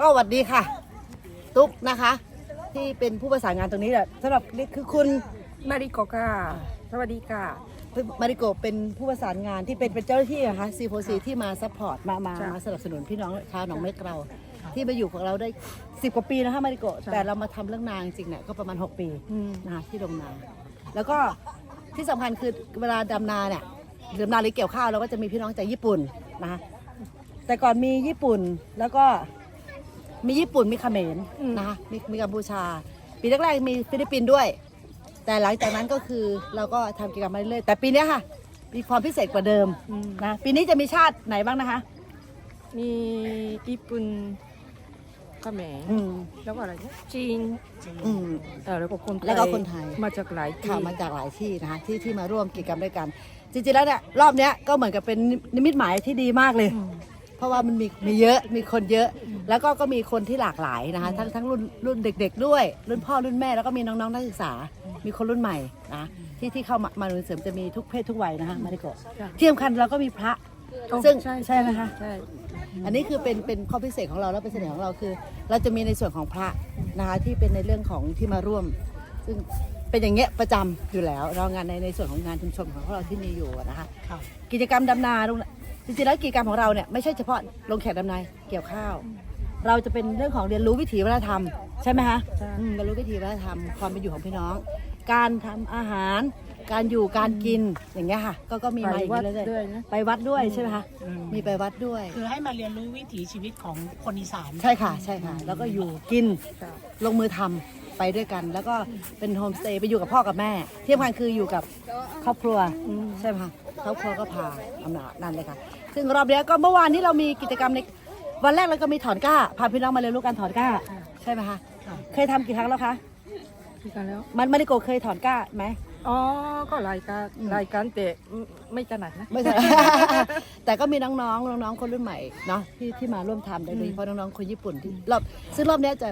ก็สวัสดีค่ะ ตุ๊กนะคะ ที่เป็นผู้ประสานงานตรงนี้แหละสำหรับนี่คือคุณมาริโกะค่ะ สวัสดีค่ะ มาริโกะเป็นผู้ประสานงานที่เป็นเป็นเจ้าหน้าที่นะคะซีโฟซีที่มาซัพพอร์ตมามาจ้ะ มาสนับสนุนพี่น้องชาวหนองเม็กเรา ที่มาอยู่ของเราได้ 10 กว่าปีนะคะมาริโกะจ้ะแต่เรามาทำเรื่องนาจริงๆเนี่ยก็ประมาณ 6 ปี อืม นะคะที่ดงนาแล้วก็ที่สำคัญคือเวลาดำนาเนี่ยดำนาหรือเกี่ยวข้าวเราก็จะมีพี่น้องจากญี่ปุ่นนะคะแต่ก่อนมีญี่ปุ่นแล้วก็ มีญี่ปุ่นมีเขมรอืม นะคะมีมีกัมพูชา ปีแรกๆมีฟิลิปปินส์ด้วย แต่หลังจากนั้นก็คือเราก็ทำกิจกรรมมาเรื่อยๆแต่ปีเนี้ยค่ะ มีความพิเศษกว่าเดิมอืมนะปีนี้จะมีชาติไหนบ้างนะคะมีญี่ปุ่นเขมรอืมแล้วก็อะไรนะจีนอืม เออแล้วก็คนไทยแล้วก็คนไทย มาจากหลายที่ข่าวมาจากหลายที่นะคะที่ที่มาร่วมกิจกรรมด้วยกัน จริงๆแล้วเนี่ยรอบเนี้ยก็เหมือนกับเป็นนิมิตหมายที่ดีมากเลย อืม เพราะว่ามันมีมีเยอะมีคนเยอะ แล้วก็ก็มีคนที่หลากหลายนะคะทั้งทั้งรุ่นรุ่นเด็ก ๆ ด้วย รุ่นพ่อรุ่นแม่แล้วก็มีน้องๆนักศึกษา มีคนรุ่นใหม่นะที่ที่เข้ามามาเรียนเสริมจะมีทุกเพศทุกวัยนะคะมาริโกะจ้ะที่สำคัญเราก็มีพระโอ้ซึ่งใช่ใช่ไหมคะใช่อันนี้คือเป็นเป็นข้อพิเศษของเราแล้วเป็นเสน่ห์ของเราคือ เราจะมีในส่วนของพระนะคะที่เป็นในเรื่องของที่มาร่วม ซึ่งเป็นอย่างเงี้ยประจำอยู่แล้วเรางานในในส่วนของงานชุมชนของเราที่มีอยู่อะนะคะกิจกรรมดำนาลงจริงๆแล้วกิจกรรมของเราเนี่ยไม่ใช่เฉพาะลงแขกดำนาเกี่ยวข้าว เราจะเป็นเรื่องของเรียนรู้วิถีวัฒนธรรมใช่ไหมคะใช่อืมเรียนรู้วิถีวัฒนธรรมความเป็นอยู่ของพี่น้อง การทำอาหาร การอยู่การกินอย่างเงี้ยค่ะ ก็ก็มีไปมาอย่างวัดนี้เรื่อยด้วยนะๆไปวัดด้วยใช่ไหมคะมีไปวัดด้วย คือให้มาเรียนรู้วิถีชีวิตของคนอีสาน ใช่ค่ะใช่ค่ะ แล้วก็อยู่กินจ้ะลงมือทำไปด้วยกัน แล้วก็เป็นโฮมสเตย์ไปอยู่กับพ่อกับแม่ที่สำคัญคืออยู่กับครอบครัวอืมใช่ไหมคะครอบครัวก็พาอำนาจนั่นเลยค่ะ ซึ่งรอบเนี้ยก็เมื่อวานนี้เรามีกิจกรรมใน วันแรกเราก็มีถอนกล้า พาพี่น้องมาเรียนรู้การถอนกล้า ใช่ไหมคะ เคยทำกี่ครั้งแล้วคะที่กันแล้ว มันมาริโกะเคยถอนกล้าไหม อ๋อ ก็รายการอืมรายการแต่ไม่ถนัดนะ ไม่ใช่ แต่ก็มีน้องๆ น้องๆ คนรุ่นใหม่เนาะที่ที่มาร่วมทำโดยโดยเฉพาะน้องๆ คนญี่ปุ่นที่รอบซึ่งรอบเนี้ยจะ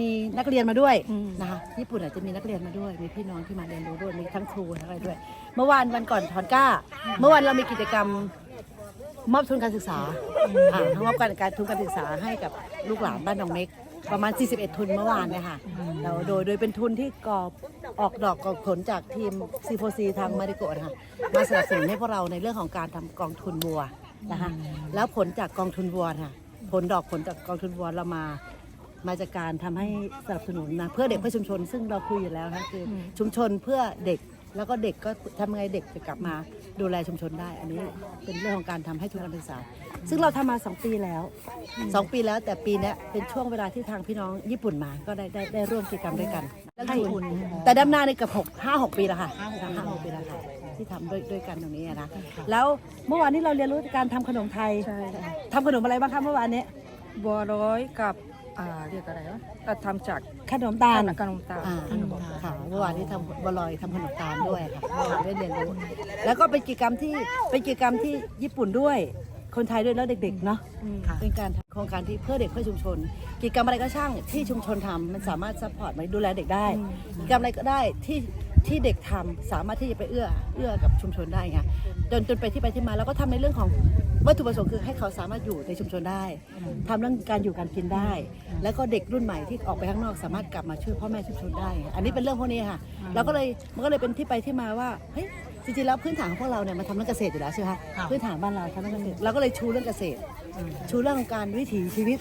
มีนักเรียนมาด้วยอืม นะคะ ญี่ปุ่นอาจจะมีนักเรียนมาด้วย มีพี่น้องที่มาเรียนรู้ด้วย มีทั้งครูทั้งอะไรด้วย เมื่อวานวันก่อนถอนกล้า เมื่อวานเรามีกิจกรรม มอบทุนการศึกษาอ่ามอบการการทุนการศึกษาให้กับลูกหลานบ้านดองเม็ก ประมาณ 41 ทุนเมื่อวานเนี่ยค่ะแล้วโดยโดยเป็นทุนที่ก่อออกดอกก่อผลจากทีม C4C ทางมาริโกะนะคะมาสนับสนุนให้พวกเราในเรื่องของการทำกองทุนวัวนะคะแล้วผลจากกองทุนวัวค่ะผลดอกผลจากกองทุนวัวเรามามาจากการทำให้สนับสนุนนะเพื่อเด็กเพื่อชุมชน ซึ่งเราคุยอยู่แล้วนะคือชุมชนเพื่อเด็ก แล้วก็เด็กก็ทำไงเด็กจะกลับมาดูแลชุมชนได้ อันนี้เป็นเรื่องของการทำให้ทุนการศึกษา ซึ่งเราทำมา 2 ปีแล้ว 2 ปีแล้วแต่ปีเนี้ยเป็นช่วงเวลาที่ทางพี่น้องญี่ปุ่นมาก็ได้ได้ได้ร่วมกิจกรรมด้วยกันให้ทุน แต่ดำนาในเกับหกห้าหกปีแล้วค่ะห้าหกปีแล้วค่ะที่ทำด้วยด้วยกันตรงนี้อะนะแล้วเมื่อวานนี้เราเรียนรู้การทำขนมไทยใช่ทำขนมอะไรบ้างคะเมื่อวานนี้บัวร้อยกับ อ่าเรียกอะไรวะอะทำจากขนมตาล ขนมตาลอ่าค่ะเมื่อวานที่ทำบอลลอยทำขนมตาลด้วยค่ะเมื่อวานได้เรียนรู้ แล้วก็เป็นกิจกรรมที่เป็นกิจกรรมที่ญี่ปุ่นด้วย คนไทยด้วยแล้วเด็กๆเนาะอืมเป็นการทำโครงการที่เพื่อเด็กเพื่อชุมชน กิจกรรมอะไรก็ช่างที่ชุมชนทำมันสามารถซัพพอร์ตมาดูแลเด็กได้ กิจกรรมอะไรก็ได้ที่ที่เด็กทำสามารถที่จะไปเอื้อเอื้อกับชุมชนได้ค่ะจนจนไปที่ไปที่มาแล้วก็ทำในเรื่องของ วัตถุประสงค์คือให้เขาสามารถอยู่ในชุมชนได้ทำเรื่องการอยู่การกินได้ แล้วก็เด็กรุ่นใหม่ที่ออกไปข้างนอกสามารถกลับมาช่วยพ่อแม่ชุมชนได้ อันนี้เป็นเรื่องพวกนี้ค่ะเราก็เลยมันก็เลยเป็นที่ไปที่มาว่าเฮ้ยจริงๆแล้วพื้นฐานของพวกเราเนี่ยมันทำเรื่องเกษตรอยู่แล้วใช่ไหมคะพื้นฐานบ้านเราทำเรื่องเกษตรเราก็เลยชูเรื่องเกษตร ชูเรื่องของการวิถีชีวิต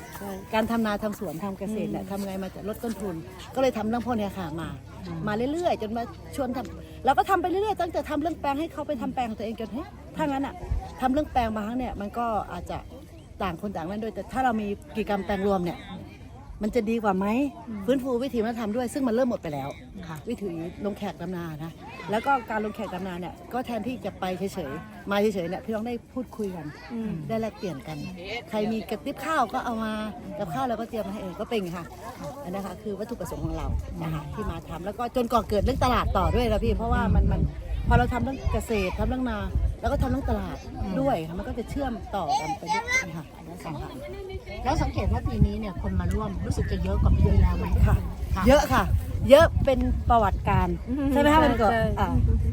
การทำนาทำสวนทำเกษตรเนี่ยทำไงมาจะลดต้นทุน ก็เลยทำเรื่องพวกเนี้ยค่ะมา มาเรื่อยๆ จนมาชวนทำเราก็ทำไปเรื่อยๆตั้งแต่ทำเรื่องแปลงให้เขาไปทำแปลงของตัวเองจนเฮ้ยถ้างั้นอะทำเรื่องแปลงมาครั้งเนี่ยมันก็อาจจะต่างคนต่างเล่นด้วยแต่ถ้าเรามีกิจกรรมแปลงรวมเนี่ย มันจะดีกว่าไหมฟื้นฟูวิถีวัฒนธรรมด้วยซึ่งมันเริ่มหมดไปแล้วค่ะ วิถีลงแขกดำนานะแล้วก็การลงแขกดำนาเนี่ยก็แทนที่จะไปเฉยๆมาเฉยๆเนี่ยพี่น้องได้พูดคุยกันอืมได้แลกเปลี่ยนกัน ใครมีกระติบข้าวก็เอามากับข้าวเราก็เตรียมมาให้เองก็เป็นอย่างนี้ค่ะอันนะคะคือวัตถุประสงค์ของเรานะคะที่มาทำแล้วก็จนก่อเกิดเรื่องตลาดต่อด้วยนะพี่เพราะว่ามันมันพอเราทำเรื่องเกษตรทำเรื่องนา แล้วก็ทำเรื่องตลาดด้วยค่ะมันก็จะเชื่อมต่อกันไปด้วยค่ะทั้งสองค่ะแล้วสังเกตว่าปีนี้เนี่ยคนมาร่วมรู้สึกจะเยอะกว่าปีที่แล้วไหมค่ะค่ะเยอะค่ะ เยอะเป็นประวัติการอืมใช่ไหมคะใช่มันก็ใช่อ่า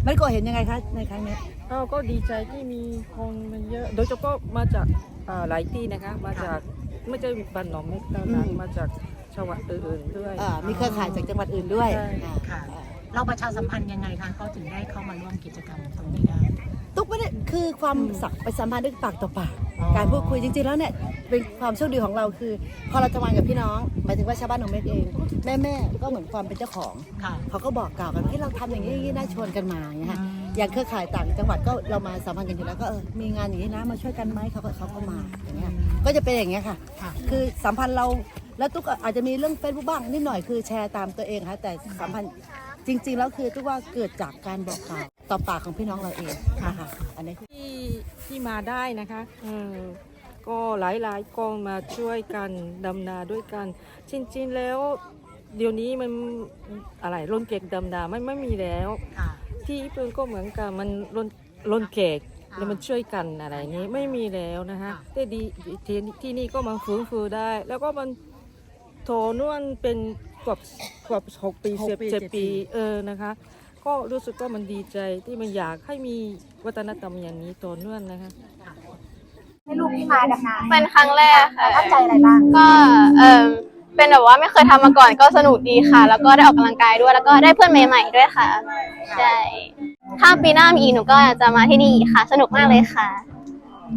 มันก็เห็นยังไงคะในครั้งนี้เราก็ดีใจที่มีคนมันเยอะ โดยเฉพาะมาจากอ่าหลายที่นะคะ มาจากไม่ใช่บ้านหนองเม็กเท่านั้นอืม มาจากจังหวัดอื่นๆด้วย อ่ามีเครือข่ายจากจังหวัดอื่นด้วยใช่ อ่าค่ะ เราประชาสัมพันธ์ยังไงคะเขาถึงได้เข้ามาร่วมกิจกรรมตรงนี้ได้ ตุ๊กไม่ได้คือความสักไปสัมพันธ์ด้วยปากต่อปากอ๋อการพูดคุยจริงๆแล้วเนี่ยเป็นความโชคดีของเราคือ พอเราจะวางกับพี่น้องหมายถึงว่าชาวบ้านของเม็กเอง แม่แม่ๆก็เหมือนความเป็นเจ้าของ ค่ะ เขาก็บอกกล่าวกันว่าให้เราทำอย่างนี้อย่างนี้น่าชวนกันมาอย่างเงี้ยค่ะอืมอย่างเครือข่ายต่างจังหวัดก็เรามาสัมพันธ์กันอยู่แล้วก็เออมีงานอย่างนี้นะมาช่วยกันไหมเขาก็เขาก็มาอย่างเงี้ยก็จะเป็นอย่างเงี้ยค่ะ ค่ะ คือสัมพันธ์เราแล้วตุ๊กอาจจะมีเรื่องเฟซบุ๊กบ้างนิดหน่อยคือแชร์ตามตัวเองค่ะแต่สัมพันธ์จริง ๆ แล้วคือตุ๊กว่าเกิดจากการบอกกล่าว ต่อปากของพี่น้องเราเองนะคะอันนี้ที่ที่มาได้นะคะเออก็หลายๆกองมาช่วยกันดำนาด้วยกัน จริงๆแล้ว เดี๋ยวนี้มันอะไรร่นเกกดำนาไม่ไม่มีแล้วค่ะที่ญี่ปุ่นก็เหมือนกันมันร่นร่นเกกอ่าแล้วมันช่วยกันอะไรนี้ไม่มีแล้วนะคะค่ะแต่ดีที่ที่นี่ก็มาฟื้นฟูได้ แล้วก็มันโถนวนเป็นกว่ากว่าหกปีหกเจ็ดปีเจ็ดเจ็ดปีปีเออนะคะ ก็รู้สึกว่ามันดีใจที่มันอยากให้มีวัฒนธรรมอย่างนี้ต่อเนื่องนะคะ ให้ลูกที่มาดำนาเป็นครั้งแรกค่ะประทับใจอะไรบ้าง ก็เออเป็นแบบว่าไม่เคยทำมาก่อนก็สนุกดีค่ะ แล้วก็ได้ออกกำลังกายด้วย แล้วก็ได้เพื่อนใหม่ๆด้วยค่ะ ใช่ ถ้าปีหน้ามีอีกหนูก็จะมาที่นี่อีกค่ะ สนุกมากเลยค่ะ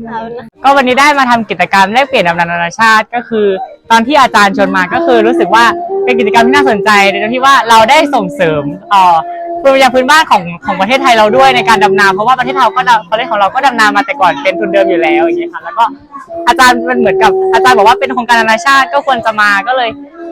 ขอบคุณนะคะก็วันนี้ได้มาทำกิจกรรมแลกเปลี่ยนดำน้ำนานาชาติก็คือ ตอนที่อาจารย์ชวนมาก็คือรู้สึกว่าเป็นกิจกรรมที่น่าสนใจในตรงที่ว่าเราได้ส่งเสริมเอ่อ ภูมิปัญญาพื้นบ้านของของประเทศไทยเราด้วยในการดำนาเพราะว่าประเทศเราก็ดำประเทศของเราก็ดำนามาแต่ก่อนเป็นทุนเดิมอยู่แล้วอย่างเงี้ยค่ะแล้วก็อาจารย์มันเหมือนกับอาจารย์บอกว่าเป็นโครงการนานาชาติก็ควรจะมาก็เลย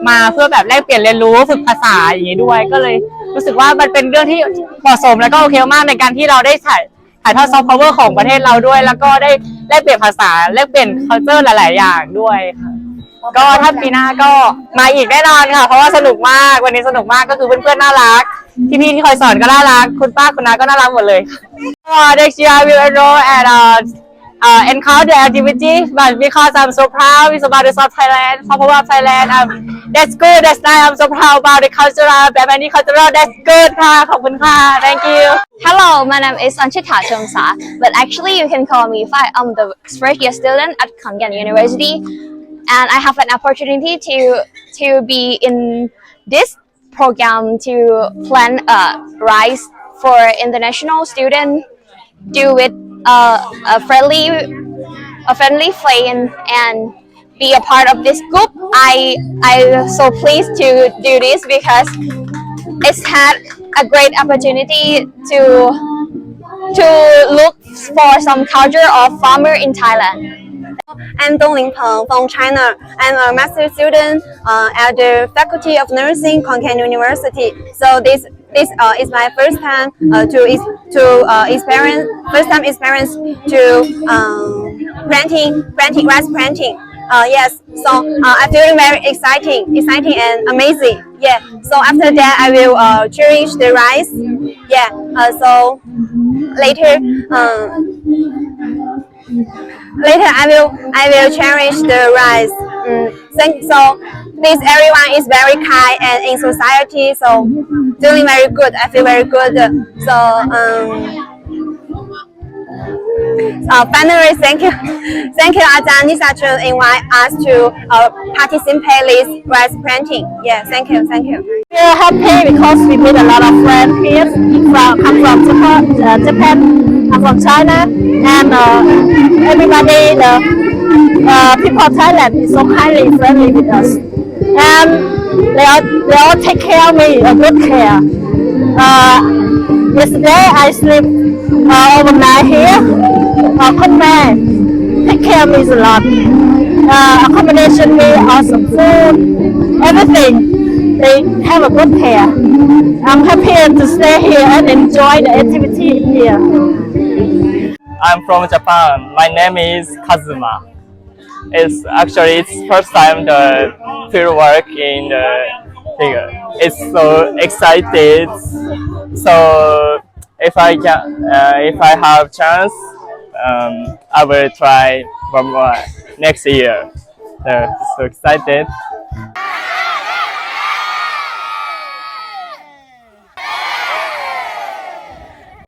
มาเพื่อแบบแลกเปลี่ยนเรียนรู้ฝึกภาษาอย่างนี้ด้วย ก็เลยรู้สึกว่ามันเป็นเรื่องที่เหมาะสมแล้วก็โอเคมากในการที่เราได้ถ่ายถ่ายทอดซอฟต์พาวเวอร์ของประเทศเราด้วย แล้วก็ได้แลกเปลี่ยนภาษาแลกเปลี่ยน culture หลาย ๆ อย่างด้วยค่ะก็ถ้าปีหน้าก็มาอีกแน่นอนค่ะ เพราะว่าสนุกมากวันนี้สนุกมากก็คือเพื่อนๆน่ารัก พี่ๆที่คอยสอนก็น่ารัก คุณป้าคุณน้าก็น่ารักหมดเลยค่ะ next year I will enroll at uh, uh, encounter activity, but because I'm so proud, it's about the South Thailand, Pop of Thailand. Um, that's good. That's nice. I'm so proud about the cultural, Bamani cultural. That's good. ค่ะขอบคุณค่ะ Thank you. Hello, my name is Anchita Chongsa, but actually you can call me Fai. I'm the first year student at Kongan University, and I have an opportunity to to be in this program to plan a rise for international students, do with uh, a friendly a friendly flame and be a part of this group. I I'm so pleased to do this because it's had a great opportunity to to look for some culture of farmer in Thailand. I'm Dong Ling Peng from China. I'm a master student uh, at the Faculty of Nursing, Konkan University. So this this uh, is my first time uh, to to uh, experience first time experience to um, planting rice planting. Uh, yes, so uh, I'm feeling very exciting, exciting and amazing. Yeah. So after that, I will uh, cherish the rice. Yeah. Uh, so later. Um, later I will I will cherish the rice. Mm, thank, so this everyone is very kind and in society, so feeling very good. I feel very good. So um, uh, finally, thank you, thank you, Ajahn Nisa to invite us to uh, participate this rice planting. Yeah, thank you, thank you. We're happy because we meet a lot of friends here from come from Japan, uh, Japan from China, and uh, everybody, the uh, people of Thailand is so kindly friendly with us, and they all they all take care of me, a good care. Uh, yesterday I sleep uh, overnight here. Uh, good man, take care of me a lot. Uh, accommodation me, awesome food, everything they have a good care. I'm happy to stay here and enjoy the activity here. I'm from Japan. My name is Kazuma. It's actually it's first time the field work in the figure. It's so excited. So if I can, uh, if I have chance, um, I will try one more next year. So, so excited.